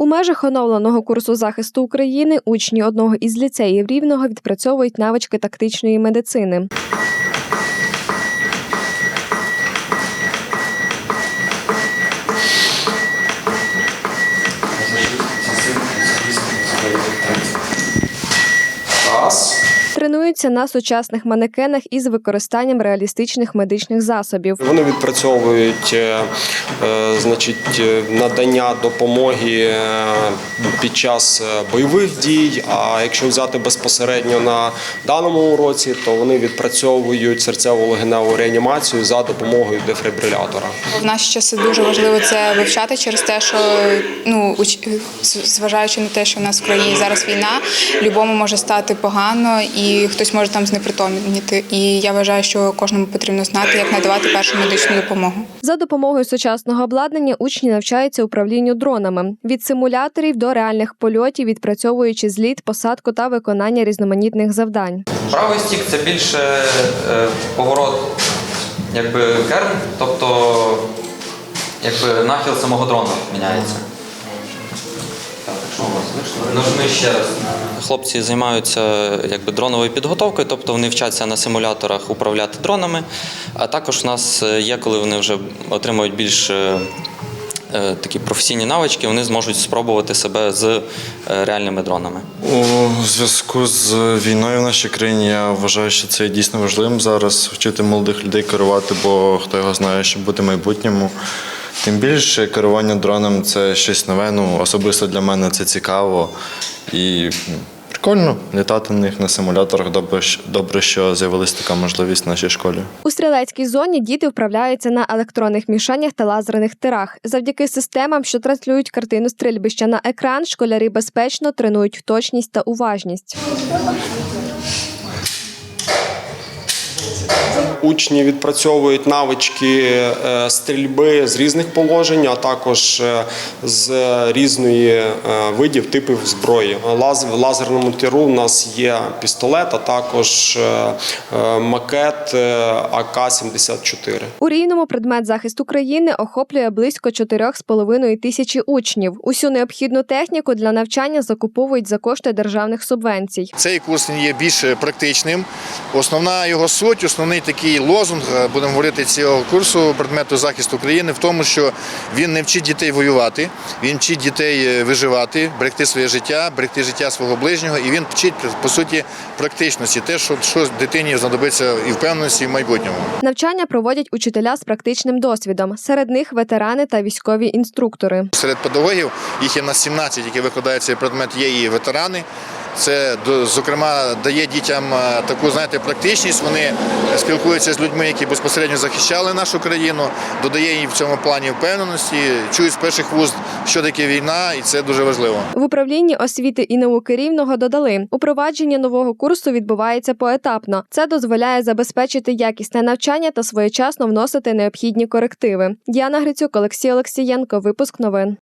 У межах оновленого курсу захисту України учні одного із ліцеїв Рівного відпрацьовують навички тактичної медицини. Тренуються на сучасних манекенах із використанням реалістичних медичних засобів. Вони відпрацьовують е, е, значить, е, надання допомоги під час бойових дій. А якщо взяти безпосередньо на даному уроці, то вони відпрацьовують серцево-легеневу реанімацію за допомогою дефібрилятора. В наші часи дуже важливо це вивчати через те, що ну уч- зважаючи на те, що в нас в країні зараз війна, любому може стати погано і хтось може там знепритомніти. І я вважаю, що кожному потрібно знати, як надавати першу медичну допомогу. За допомогою сучасного обладнання учні навчаються управлінню дронами від симуляторів до реальних польотів, відпрацьовуючи зліт, посадку та виконання різноманітних завдань. Правий стік це більше е, поворот, якби керн, тобто якби нахил самого дрона міняється. Якщо у вас вийшло. Нажми ще раз. Хлопці займаються якби дроновою підготовкою, тобто вони вчаться на симуляторах управляти дронами. А також у нас є, коли вони вже отримують більш е, е, такі професійні навички, вони зможуть спробувати себе з е, реальними дронами. У зв'язку з війною в нашій країні я вважаю, що це є дійсно важливим зараз вчити молодих людей керувати, бо хто його знає, що буде в майбутньому. Тим більше керування дроном це щось нове. Ну особисто для мене це цікаво і ну, прикольно літати на них на симуляторах. Добре, добре, що з'явилася така можливість в нашій школі. У стрілецькій зоні діти вправляються на електронних мішеннях та лазерних тирах. Завдяки системам, що транслюють картину стрільбища на екран, школярі безпечно тренують точність та уважність. Учні відпрацьовують навички е, стрільби з різних положень, а також е, з різної е, видів типів зброї. Лаз- В лазерному тиру у нас є пістолет, а також макет е, АК-74. У рівному предмет захист України охоплює близько 4,5 тисячі учнів. Усю необхідну техніку для навчання закуповують за кошти державних субвенцій. Цей курс є більш практичним. Основна його суть, основний такий лозунг, е, будемо говорити, цього курсу предмету захисту України в тому, що він не вчить дітей воювати, він вчить дітей е, виживати, берегти своє життя, берегти життя свого ближнього, і він вчить по суті практичності, те, що, що дитині знадобиться і впевненості в майбутньому. Навчання проводять учителя з практичним досвідом. Серед них ветерани та військові інструктори. Серед педагогів їх є на 17, які викладають цей предмет, є і ветерани. Це зокрема дає дітям е, таку знаєте практичність. Вони спілкуються з людьми, які безпосередньо захищали нашу країну, додає їм в цьому плані впевненості, чують з перших вуст, що таке війна, і це дуже важливо. В управлінні освіти і науки рівного додали, упровадження нового курсу відбувається поетапно. Це дозволяє забезпечити якісне навчання та своєчасно вносити необхідні корективи. Діана Грицюк, Олексій Олексієнко. Випуск новин.